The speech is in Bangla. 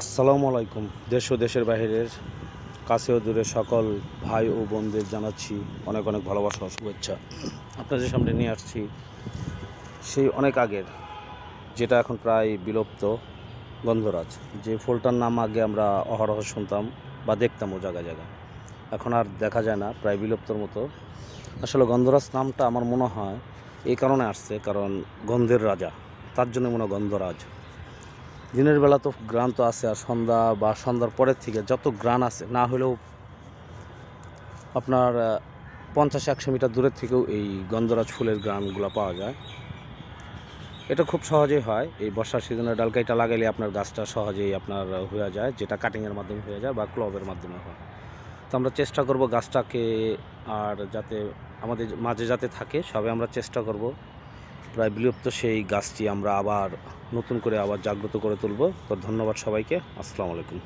আসসালামু আলাইকুম। দেশ ও দেশের বাইরের কাছে ও দূরে সকল ভাই ও বোনদের জানাচ্ছি অনেক অনেক ভালোবাসা শুভেচ্ছা। আপনাদের সামনে নিয়ে আসছি সেই অনেক আগের, যেটা এখন প্রায় বিলুপ্ত গন্ধরাজ। যে ফুলটার নাম আগে আমরা অহরহ শুনতাম বা দেখতাম ও জায়গায় জায়গায়। এখন আর দেখা যায় না, প্রায় বিলুপ্তর মতো। আসলে গন্ধরাজ নামটা আমার মনে হয় এই কারণে আসছে, কারণ গন্ধের রাজা, তার জন্য মনে হয় গন্ধরাজ। দিনের বেলা তো গ্রান তো আছে আর সন্ধ্যা বা সন্ধ্যার পরের থেকে যত গ্রান আছে, না হলেও আপনার পঞ্চাশ একশো মিটার দূরের থেকেও এই গন্ধরাজ ফুলের গ্রানগুলো পাওয়া যায়। এটা খুব সহজেই হয়। এই বর্ষার সিজনে ডালকাইটা লাগাইলে আপনার গাছটা সহজেই আপনার হয়ে যায়, যেটা কাটিংয়ের মাধ্যমে হয়ে যায় বা ক্লবের মাধ্যমে হয়। তো আমরা চেষ্টা করব গাছটাকে আর যাতে আমাদের মাঝে যাতে থাকে, সবে আমরা চেষ্টা করব প্রায় বিলুপ্ত, সেই গাছটি আমরা আবার নতুন করে আবার জাগ্রত করে তুলব। তো ধন্যবাদ সবাইকে। আসসালামু আলাইকুম।